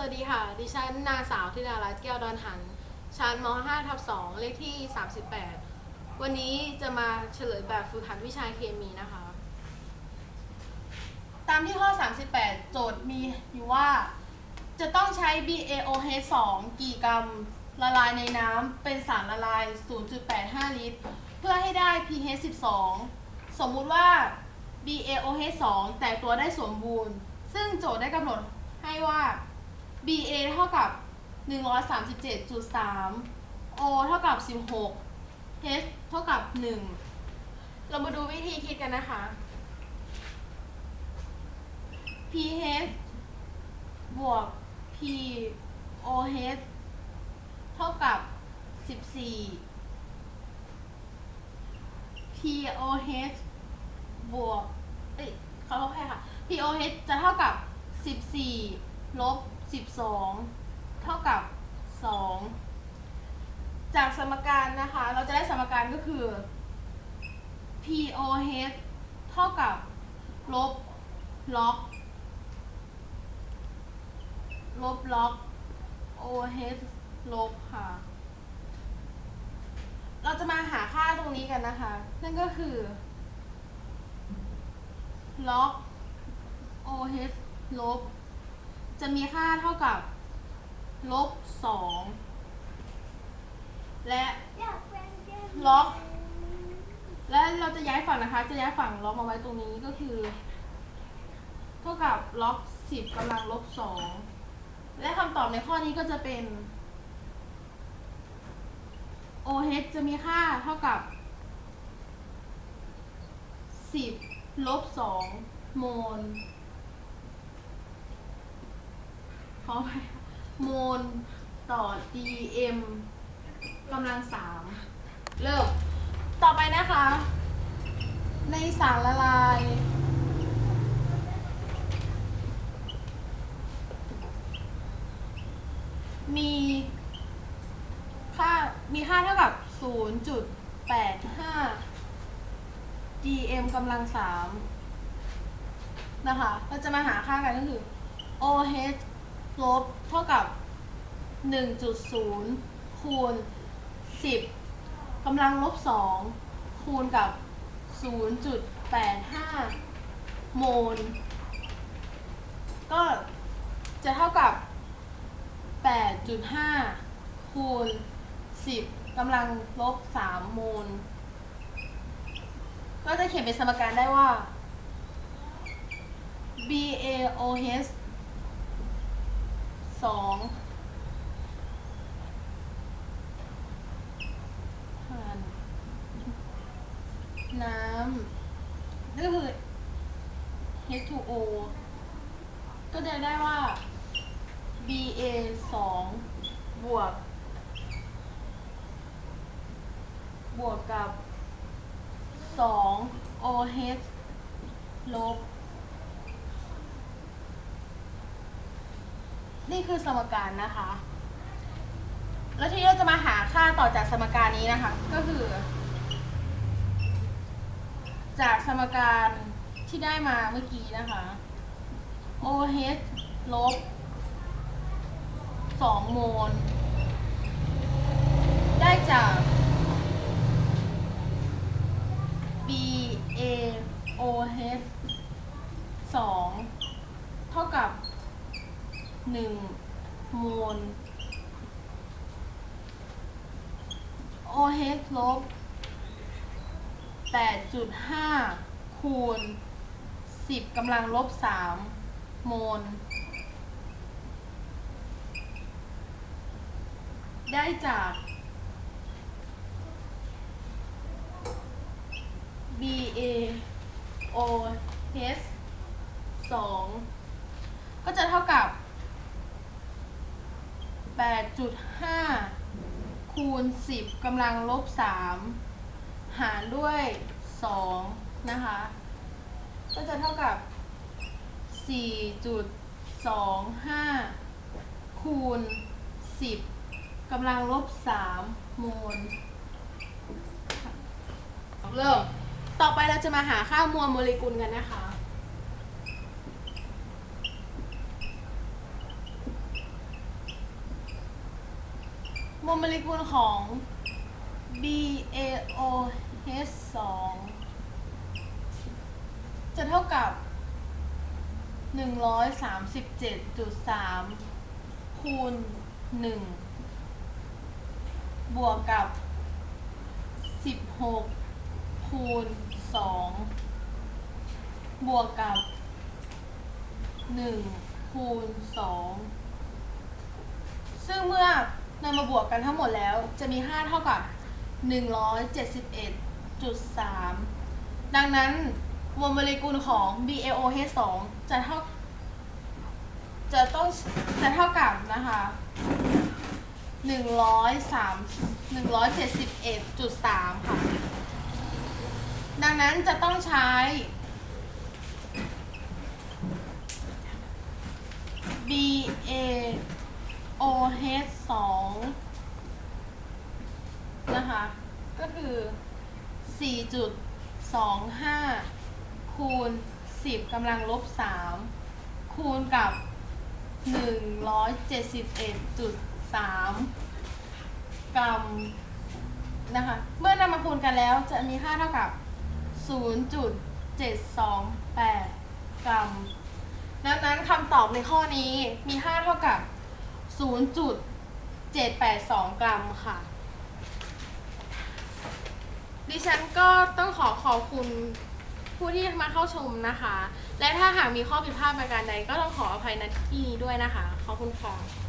วัสดีค่ะ ดิฉันนางสาวธิดารัตน์แก้วดอนหัน ชั้นม .5 ทับ2เลขที่ 38 วันนี้จะมาเฉลยแบบฝึกหัดวิชาเคมีนะคะ ตามที่ข้อ 38 โจทย์มีอยู่ว่า จะต้องใช้ BaOH 2กี่กรัมละลายในน้ำเป็นสารละลาย 0.85 ลิตร เพื่อให้ได้ pH 12 สมมุติว่า BaOH 2แตกตัวได้สมบูรณ์ ซึ่งโจทย์ได้กำหนดให้ว่า BA เท่ากับ 137.3 O เท่ากับ 16 H เท่ากับ 1 เรามาดูวิธีคิดกันนะคะ pH บวก POH เท่ากับ 14 POH บวก เอ้ยเขาลบให้ค่ะ POH จะเท่ากับ 14 ลบ 12เท่ากับ2จากสมการนะคะ เราจะได้สมการก็คือ POH เท่ากับลบล็อก ลบล็อก OH ลบค่ะ เราจะมาหาค่าตรงนี้กันนะคะ นั่นก็คือ ล็อก OH ลบ จะมีค่าเท่ากับลบ2และล็อก และเราจะย้ายฝั่งนะคะ จะย้ายฝั่งล็อกมาไว้ตรงนี้ก็คือ เท่ากับล็อก10กำลังลบ2และคำตอบในข้อนี้ก็จะเป็น OH จะมีค่าเท่ากับ 10 ลบ 2 โมล ข อไปโมลต่อ dm กำลัง3เริ่ม ต่อไปนะคะ ในสารละลาย มีค่ามีค่าเท่ากับ 0.85 dm กำลัง3นะคะ เราจะมาหาค่ากันก็คือ OH ลบเท่ากับ 1.0 คูณ 10กำลังลบ 2 คูณกับ 0.85 โมล ก็จะเท่ากับ 8.5 คูณ 10กำลังลบ 3 โมล ก็จะเขียนเป็นสมการได้ว่า BaOH สองน้ำนั่นก็คือ H2O ก็จะได้ว่า Ba สองบวก บวกกับสอง OH ลบ นี่คือสมการนะคะ แล้วทีนี้เราจะมาหาค่าต่อจากสมการนี้นะคะ ก็คือ จากสมการที่ได้มาเมื่อกี้นะคะ OH ลบ2โมล ได้จาก BaOH 2 เท่ากับ 1โมล OH ลบ 8.5 คูณ 10กำลังลบ 3 โมล ได้จาก BaOH 2 ก็จะเท่ากับ 8.5 คูณ 10กำลังลบ 3 หารด้วย 2 นะคะ ก็จะเท่ากับ 4.25 คูณ 10กำลังลบ3โมลเริ่ม ต่อไปเราจะมาหาค่ามวลโมเลกุลกันนะคะ วลโมเลกุลของ BaOH 2จะเท่ากับ 137.3 คูณ 1 บวกกับ 16 คูณ 2 บวกกับ 1 คูณ 2 ซึ่งเมื่อ นำมาบวกกันทั้งหมดแล้วจะมี 5 เท่ากับ 171.3 ดังนั้นมวลโมเลกุลของ BaOH 2 จะเท่าจะต้องจะเท่ากับนะคะ103 171.3ค่ะ ดังนั้นจะต้องใช้ BaOH 2นะคะ ก็คือ 4.25คูณ10กำลังลบ3คูณกับ171.3กรัมนะคะ เมื่อนำมาคูณกันแล้วจะมีค่าเท่ากับ 0.728 กรัม ดังนั้นคำตอบในข้อนี้มีค่าเท่ากับ 0.782 กรัมค่ะ ดิฉันก็ต้องขอขอบคุณผู้ที่มาเข้าชมนะคะ และถ้าหากมีข้อผิดพลาดประการใดก็ต้องขออภัยณที่นี้ด้วยนะคะ ขอบคุณค่ะ